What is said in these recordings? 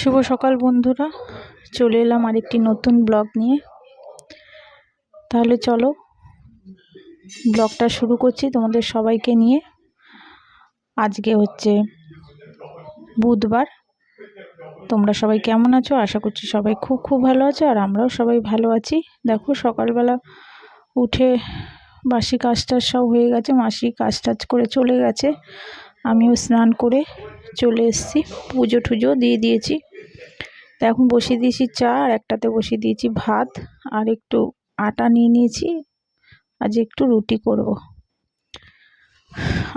শুভ সকাল, বন্ধুরা। চলে এলাম আরেকটি নতুন ব্লগ নিয়ে। তাহলে চলো, ব্লগটা শুরু করছি তোমাদের সবাইকে নিয়ে। আজকে হচ্ছে বুধবার। তোমরা সবাই কেমন আছো? আশা করছি সবাই খুব খুব ভালো আছো, আর আমরাও সবাই ভালো আছি। দেখো, সকালবেলা উঠে বাসি কাজ টাজ সব হয়ে গেছে, মাসি কাজ টাজ করে চলে গেছে। আমিও স্নান করে চলে এসেছি পুজো টুজো দিয়ে দিয়েছি। তো এখন বসিয়ে দিয়েছি চা, আর একটাতে বসিয়ে দিয়েছি ভাত, আর একটু আটা নিয়ে নিয়েছি। আজ একটু রুটি করব।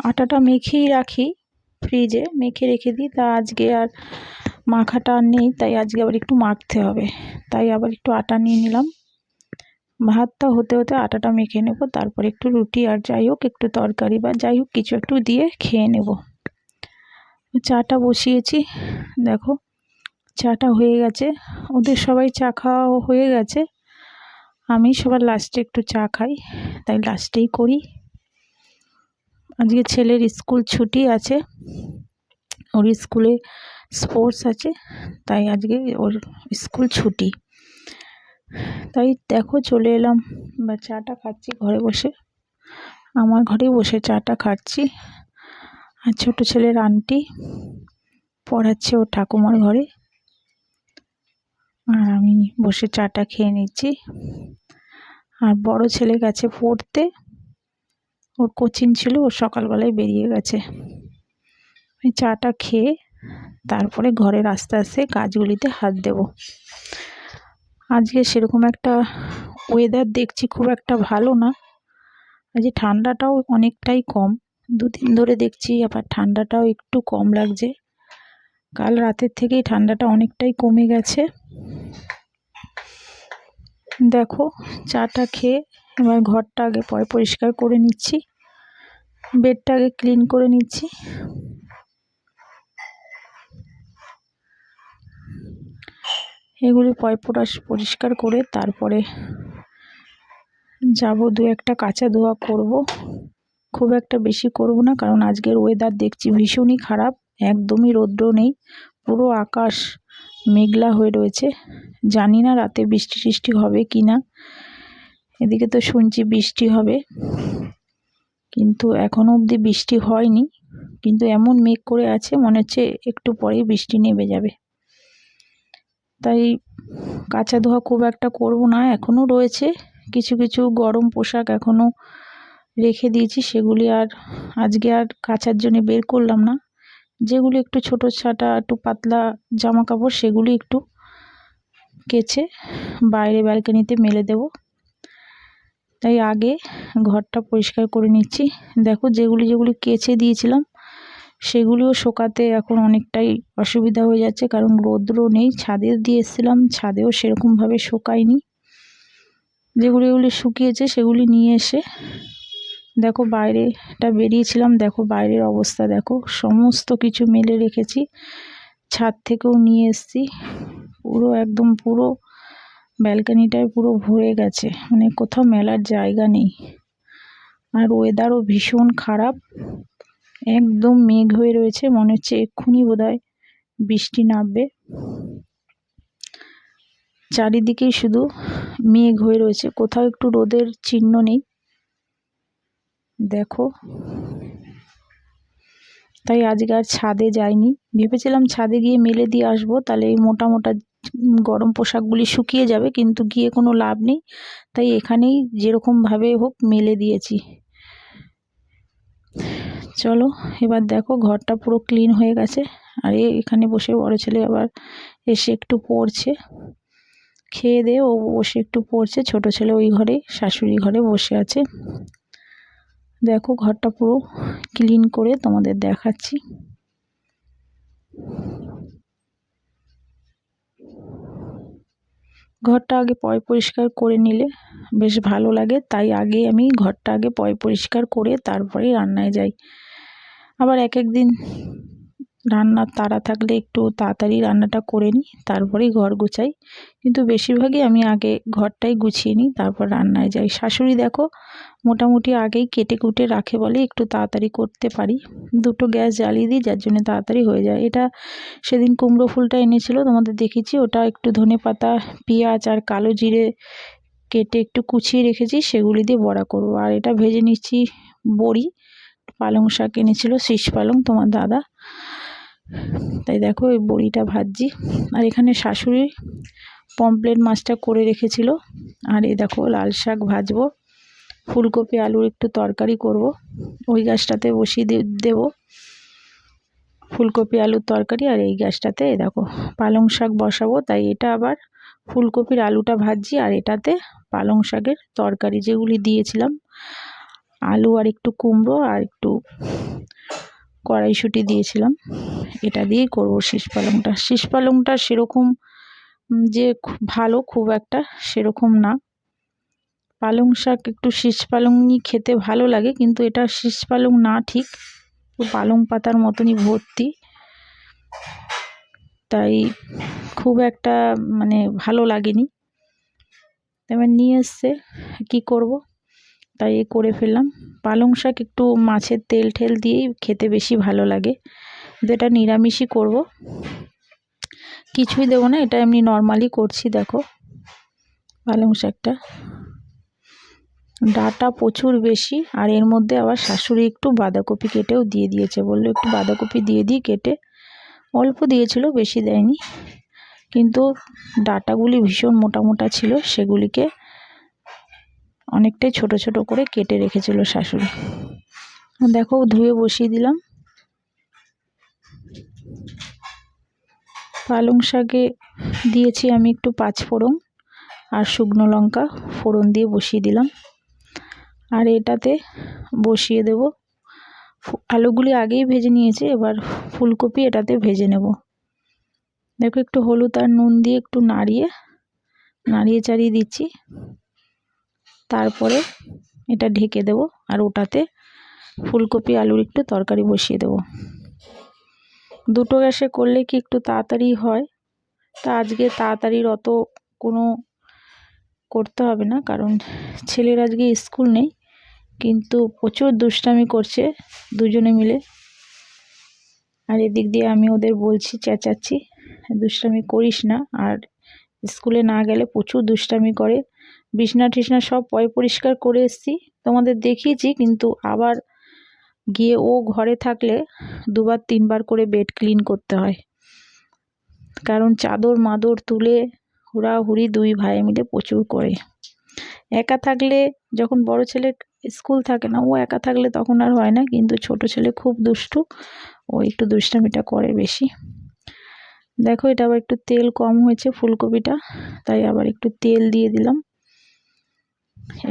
আটাটা মেখেই রাখি ফ্রিজে, মেখে রেখে দিই। তা আজকে আর মাখাটা আর নেই, তাই আজকে আবার একটু মাখতে হবে। তাই আবার একটু আটা নিয়ে নিলাম। ভাতটা হতে হতে আটাটা মেখে নেব, তারপর একটু রুটি, আর যাই হোক একটু তরকারি বা যাই হোক কিছু একটু দিয়ে খেয়ে নেব। চাটা বসিয়েছি, দেখো। চাটা হয়ে গেছে। ওদের সবাই চা খাওয়া হয়ে গেছে। আমি সবার লাস্টে একটু চা খাই, তাই লাস্টেই করি। আজকে ছেলের স্কুল ছুটি আছে, ওর স্কুলে স্পোর্টস আছে, তাই আজকে ওর স্কুল ছুটি। তাই দেখো চলে এলাম বা চাটা খাচ্ছি ঘরে বসে। আমার ঘরেই বসে চাটা খাচ্ছি। আর ছোটো ছেলের আন্টি পড়াচ্ছে ওর ঠাকুমার ঘরে। আর আমি বসে চাটা খেয়ে নিচ্ছি। আর বড় ছেলে গেছে পড়তে ওর কোচিং ছিল ওর সকালবেলায় বেরিয়ে গেছে। ওই চাটা খেয়ে তারপরে ঘরের আস্তে আস্তে কাজগুলিতে হাত দেব। আজকে সেরকম একটা ওয়েদার দেখছি খুব একটা ভালো না। আজকে ঠান্ডাটাও অনেকটাই কম। দুদিন ধরে দেখছি, আবার ঠান্ডাটাও একটু কম লাগছে। কাল রাতের থেকেই ঠান্ডাটা অনেকটাই কমে গেছে। দেখো, চাটা খেয়ে এবার ঘরটা আগে পয়, পরিষ্কার করে নিচ্ছি। বেডটা আগে ক্লিন করে নিচ্ছি। এগুলি পয় পরিষ্কার করে তারপরে যাব, দু একটা কাঁচা ধোয়া করব। খুব একটা বেশি করব না, কারণ আজকের ওয়েদার দেখছি ভীষণই খারাপ। একদমই রৌদ্র নেই, পুরো আকাশ মেঘলা হয়ে রয়েছে। জানি না রাতে বৃষ্টি টিষ্টি হবে কি না। এদিকে তো শুনছি বৃষ্টি হবে, কিন্তু এখনও অবধি বৃষ্টি হয়নি। কিন্তু এমন মেঘ করে আছে, মনে হচ্ছে একটু পরেই বৃষ্টি নেমে যাবে। তাই কাঁচা ধোয়া খুব একটা করব না এখনও রয়েছে। কিছু কিছু গরম পোশাক এখনও রেখে দিয়েছি, সেগুলি আর আজকে আর কাচার জন্য বের করলাম না। যেগুলি একটু ছোটো ছাটা, একটু পাতলা জামা কাপড় সেগুলি একটু কেচে বাইরে ব্যালকানিতে মেলে দেব। তাই আগে ঘরটা পরিষ্কার করে নিচ্ছি। দেখো যেগুলি যেগুলি কেচে দিয়েছিলাম, সেগুলিও শোকাতে এখন অনেকটাই অসুবিধা হয়ে যাচ্ছে, কারণ রৌদ্র নেই। ছাদে দিয়ে এসেছিলাম, ছাদেও সেরকমভাবে শোকায়নি। যেগুলি এগুলি শুকিয়েছে সেগুলি নিয়ে এসে দেখো বাইরেটা বেরিয়েছিলাম, দেখো বাইরের অবস্থা, দেখো সমস্ত কিছু মেলে রেখেছি। ছাদ থেকেও নিয়ে এসছি, পুরো একদম পুরো ব্যালকানিটায় পুরো ভরে গেছে মানে কোথাও মেলার জায়গা নেই। আর ওয়েদারও ভীষণ খারাপ, একদম মেঘ হয়ে রয়েছে, মনে হচ্ছে এক্ষুনি বোধহয় বৃষ্টি নামবে। চারিদিকেই শুধু মেঘ হয়ে রয়েছে, কোথাও একটু রোদের চিহ্ন নেই। দেখো। তাই আজকে আর ছাদে যাইনি। ভেবেছিলাম ছাদে গিয়ে মেলে দিয়ে আসব, তাহলে এই মোটা মোটা গরম পোশাকগুলি শুকিয়ে যাবে, কিন্তু গিয়ে কোনো লাভ নেই। তাই এখানেই যেরকমভাবে হোক মেলে দিয়েছি। চলো, এবার দেখো ঘরটা পুরো ক্লিন হয়ে গেছে। আর, এখানে বসে বড় ছেলে আবার এসে একটু পড়ছে। খেয়ে দিয়ে ও বসে একটু পড়ছে, ছোট ছেলে ওই ঘরে, শাশুড়ি ঘরে বসে আছে। দেখো ঘরটা পুরো ক্লিন করে তোমাদের দেখাচ্ছি। ঘরটা আগে পয় পরিষ্কার করে নিলে বেশ ভালো লাগে, তাই আগে আমি ঘরটা আগে পয় পরিষ্কার করে তারপরে রান্নায় যাই। আবার এক এক দিন রান্নার তাড়া থাকলে একটু তাড়াতাড়ি রান্নাটা করে নিই, তারপরেই ঘর গুছাই। কিন্তু বেশিরভাগই আমি আগে ঘরটাই গুছিয়ে নিই, তারপর রান্নায় যাই। শাশুড়ি দেখো, মোটামুটি আগেই কেটে কুটে রাখে বলে একটু তাড়াতাড়ি করতে পারি। দুটো গ্যাস জ্বালিয়ে দিই, যার জন্য তাড়াতাড়ি হয়ে যায়। এটা সেদিন কুমড়ো ফুলটা এনেছিল, তোমাদের দেখেছি। ওটা একটু ধনে পাতা, পেঁয়াজ আর কালো জিরে কেটে একটু কুচিয়ে রেখেছি, সেগুলি দিয়ে বড়া করব। আর এটা ভেজে নিচ্ছি বড়ি। পালং শাক এনেছিল, শীষ পালং, তোমার দাদা। তাই দেখো ওই বড়িটা ভাজছি। আর এখানে শাশুড়ি পমপ্লেট মাছটা করে রেখেছিল। আর এই দেখো লাল শাক ভাজবো। ফুলকপি, আলুর একটু তরকারি করব। ওই গাছটাতে বসিয়ে দেব। ফুলকপি, আলুর তরকারি আর এই গাছটাতে দেখো পালং শাক বসাবো। তাই এটা আবার ফুলকপির আলুটা ভাজছি আর এটাতে পালং শাকের তরকারি যেগুলি দিয়েছিলাম। আলু আর একটু কুমড়ো আর একটু কড়াইশুঁটি দিয়েছিলাম। এটা দিয়েই করব শীষ পালংটা। শীষ পালংটা সেরকম যে ভালো খুব একটা সেরকম না। পালং শাক একটু শীষ পালংই খেতে ভালো লাগে, কিন্তু এটা শীষ পালং না ঠিক। পালং পাতার মতনই ভর্তি। তাই খুব একটা মানে ভালো লাগেনি। এবার নিয়ে এসছে, কী করব? তাই করে ফেললাম। পালং শাক একটু মাছের তেল ঠেল দিয়েই খেতে বেশি ভালো লাগে। এটা নিরামিষই করব। কিছুই দেবো না, এটা এমনি নর্মালি করছি, দেখো। পালং শাকটা। ডাটা প্রচুর বেশি, আর এর মধ্যে আবার শাশুড়ি একটু বাঁধাকপি কেটেও দিয়ে দিয়েছে। বলল একটু বাঁধাকপি দিয়ে দিই কেটে। অল্প দিয়েছিল, বেশি দেয়নি। কিন্তু ডাটাগুলি ভীষণ মোটা মোটা ছিল, সেগুলিকে অনেকটাই ছোট ছোট করে কেটে রেখেছিল শাশুড়ি। দেখো, ধুয়ে বসিয়ে দিলাম। পালং শাকে দিয়েছি আমি একটু পাঁচ ফোড়ন আর শুকনো লঙ্কা ফোড়ন দিয়ে বসিয়ে দিলাম। আর এটাতে বসিয়ে দেব। আলুগুলি আগেই ভেজে নিয়েছি, এবার ফুলকপি এটাতে ভেজে নেব। দেখো, একটু হলুদ আর নুন দিয়ে একটু নাড়িয়ে নাড়িয়ে চাড়িয়ে দিচ্ছি। তারপরে এটা ঢেকে দেব আর ওটাতে ফুলকপি, আলুর একটু তরকারি বসিয়ে দেব। দুটো গ্যাসে করলে কি একটু তাড়াতাড়ি হয়? তা আজকে তাড়াতাড়ির অত কোনো করতে হবে না, কারণ ছেলের আজকে স্কুল নেই, কিন্তু প্রচুর দুষ্টামি করছে দুজনে মিলে। আর এদিক দিয়ে আমি ওদের বলছি, চেঁচাচ্ছি, দুষ্টামি করিস না, আর স্কুলে না গেলে প্রচুর দুষ্টামি করে। বিছনা টিছনা সব পয় পরিষ্কার করে এসছি। তোমাদের দেখিয়েছি, কিন্তু আবার গিয়ে ও ঘরে থাকলে দুবার তিনবার করে বেড ক্লিন করতে হয়। কারণ চাদর মাদর তুলে হুড়াহুড়ি দুই ভাই মিলে প্রচুর করে। একা থাকলে যখন বড় ছেলে স্কুল থাকে না, ও একা থাকলে তখন আর হয় না, কিন্তু ছোট ছেলে খুব দুষ্টু, ও একটু দুষ্টামিটা করে বেশি। দেখো এটা আবার একটু তেল কম হয়েছে ফুলকপিটা, তাই আবার একটু তেল দিয়ে দিলাম।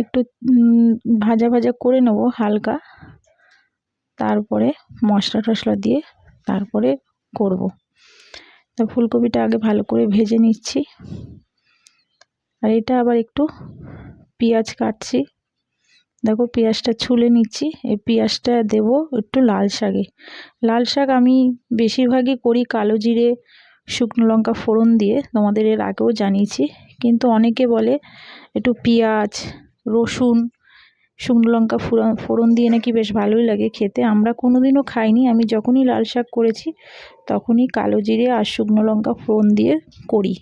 একটু ভাজা ভাজা করে নেব হালকা। তারপরে মশলা টশলা দিয়ে তারপরে করব। তা ফুলকপিটা আগে ভালো করে ভেজে নিচ্ছি। আর এটা আবার একটু পেঁয়াজ কাটছি। দেখো পেঁয়াজটা ছুলে নিচ্ছি। এই পেঁয়াজটা দেব একটু লাল শাকে। লাল শাক আমি বেশিরভাগই করি কালো জিরে, শুকনো লঙ্কা ফোড়ন দিয়ে। তোমাদের এর আগেও জানিয়েছি। কিন্তু অনেকে বলে একটু পেঁয়াজ রসুন, শুকনো লঙ্কা ফোড়ন দিয়ে নাকি বেশ ভালোই লাগে খেতে। আমরা কোনো দিনও খাইনি। আমি যখনই লাল শাক করেছি, তখনই কালো জিরে আর শুকনো লঙ্কা ফোড়ন দিয়ে করি।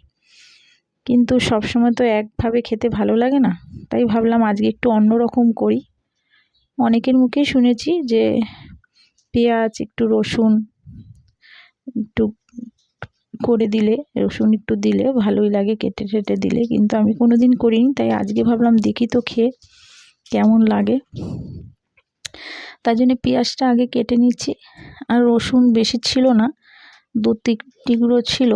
কিন্তু সবসময় তো একভাবে খেতে ভালো লাগে না। তাই ভাবলাম আজকে একটু অন্য রকম করি। অনেকের মুখেই শুনেছি যে পেঁয়াজ, একটু রসুন, একটু করে দিলে, রসুন একটু দিলে ভালোই লাগে কেটে টেটে দিলে, কিন্তু আমি কোনো দিন করিনি, তাই আজকে ভাবলাম দেখি তো খেয়ে কেমন লাগে। তাই জন্য পেঁয়াজটা আগে কেটে নিচ্ছি, আর রসুন বেশি ছিল না, দু তিনটিগুলো ছিল,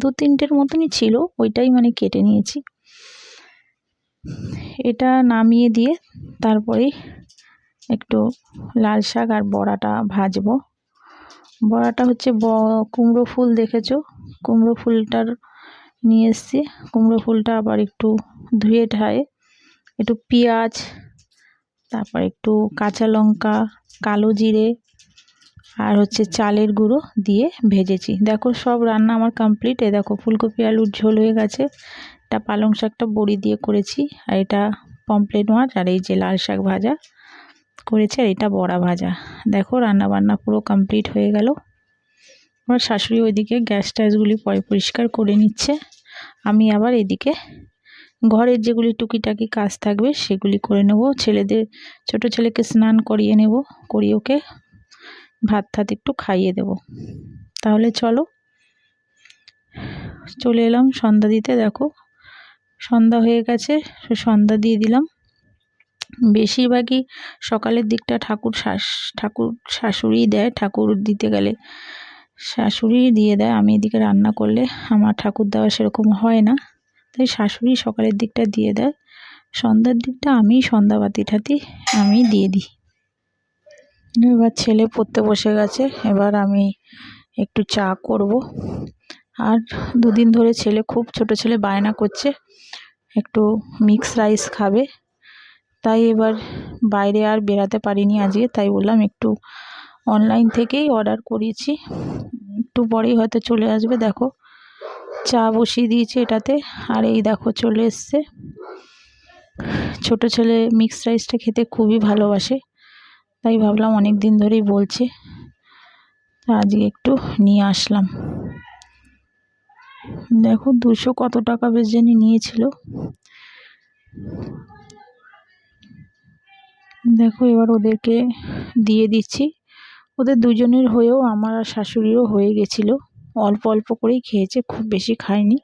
দু তিনটের মতনই ছিল, ওইটাই মানে কেটে নিয়েছি। এটা নামিয়ে দিয়ে তারপরেই একটু লাল শাক আর বড়াটা ভাজবো। বড়াটা হচ্ছে ব, কুমড়ো ফুল দেখেছ? কুমড়ো ফুলটার নিয়ে এসছি। কুমড়ো ফুলটা আবার একটু ধুয়ে ঠায়ে একটু পেঁয়াজ, তারপর একটু কাঁচা লঙ্কা, কালো জিরে আর হচ্ছে চালের গুঁড়ো দিয়ে ভেজেছি। দেখো সব রান্না আমার কমপ্লিট এ দেখো ফুলকপি, আলুর ঝোল হয়ে গেছে। এটা পালং শাকটা বড়ি দিয়ে করেছি আর এটা পমপ্লেট মাছ আর এই যে লাল শাক ভাজা। করেছে আর এটা বড়া ভাজা। দেখো রান্না বান্না পুরো কমপ্লিট হয়ে গেল। আমার শাশুড়ি ওইদিকে গ্যাস ট্যাসগুলি পরিষ্কার করে নিচ্ছে। আমি আবার এদিকে ঘরের যেগুলি টুকিটাকি কাজ থাকবে সেগুলি করে নেব। ছেলেদের, ছোট ছেলেকে স্নান করিয়ে নেব, করিয়ে ওকে ভাত থাত একটু খাইয়ে দেব। তাহলে চলো। চলে এলাম সন্ধ্যা দিতে, দেখো। সন্ধ্যা হয়ে গেছে সন্ধ্যা দিয়ে দিলাম। বেশিরভাগই সকালের দিকটা ঠাকুর শাস, ঠাকুর শাশুড়ি দেয়, ঠাকুর দিতে গেলে শাশুড়ি দিয়ে দেয়, আমি এদিকে রান্না করলে আমার ঠাকুর দেওয়া সেরকম হয় না। তাই শাশুড়ি সকালের দিকটা দিয়ে দেয়, সন্ধ্যার দিকটা আমি সন্ধ্যাবাতি ঠাতি আমি দিয়ে দিই। এবার ছেলে পড়তে বসে গেছে, এবার আমি একটু চা করব। আর দুদিন ধরে ছেলে, খুব ছোট ছেলে, বায়না করছে, একটু মিক্স রাইস খাবে। তাই এবার বাইরে আর বেরাতে পারিনি আজকে, তাই বললাম একটু অনলাইন থেকেই অর্ডার করিয়েছি একটু পরেই হয়তো চলে আসবে, দেখো। চা বসিয়ে দিয়েছি এটাতে, আর এই দেখো চলে এসছে। ছোট ছেলে মিক্স রাইসটা খেতে খুবই ভালোবাসে, তাই ভাবলাম অনেক দিন ধরেই বলছে আজকে একটু নিয়ে আসলাম। দেখো দুশো কত টাকা বেশ জানি নিয়েছিল। দেখো, এবার ওদেরকে দিয়ে দিচ্ছি। ওদের দুজনের হয়েও আমার আর শাশুড়িরও হয়ে গেছিল। অল্প অল্প করেই খেয়েছে, খুব বেশি খায়নি।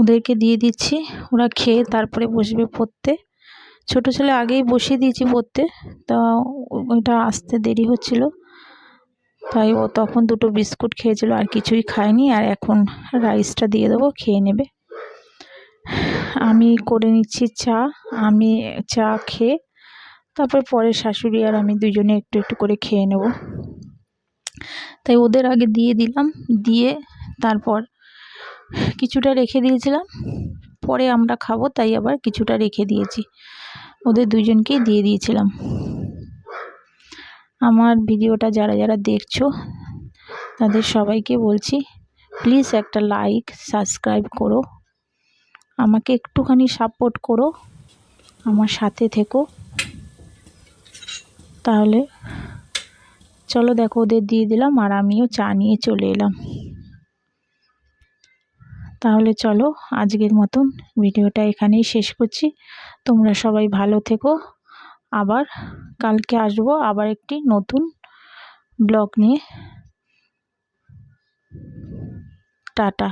ওদেরকে দিয়ে দিচ্ছি। ওরা খেয়ে তারপরে বসবে পড়তে। ছোট ছেলে আগেই বসিয়ে দিয়েছি পড়তে, তা ওইটা আসতে দেরি হচ্ছিল। তাই ও তখন দুটো বিস্কুট খেয়েছিল আর কিছুই খায়নি আর এখন রাইসটা দিয়ে দেবো, খেয়ে নেবে। আমি করে নিচ্ছি চা, আমি চা খেয়ে তারপর পরে শাশুড়ি আর আমি দুজনে একটু একটু করে খেয়ে নেব। তাই ওদের আগে দিয়ে দিলাম, দিয়ে তারপর কিছুটা রেখে দিয়েছিলাম, পরে আমরা খাব, তাই আবার কিছুটা রেখে দিয়েছি। ওদের দুজনকেই দিয়ে দিয়েছিলাম। আমার ভিডিওটা যারা যারা দেখছ, তাদের সবাইকে বলছি প্লিজ একটা লাইক সাবস্ক্রাইব করো। আমাকে একটুখানি সাপোর্ট করো, আমার সাথে থেকো। তাহলে, চলো দেখো, ওদের দিয়ে দিলাম, আর আমিও চা নিয়ে চলে এলাম। তাহলে চলো, আজকের মতন ভিডিওটা এখানেই শেষ করছি। তোমরা সবাই ভালো থেকো। আবার কালকে আসব আবার একটি নতুন ব্লগ নিয়ে। টাটা।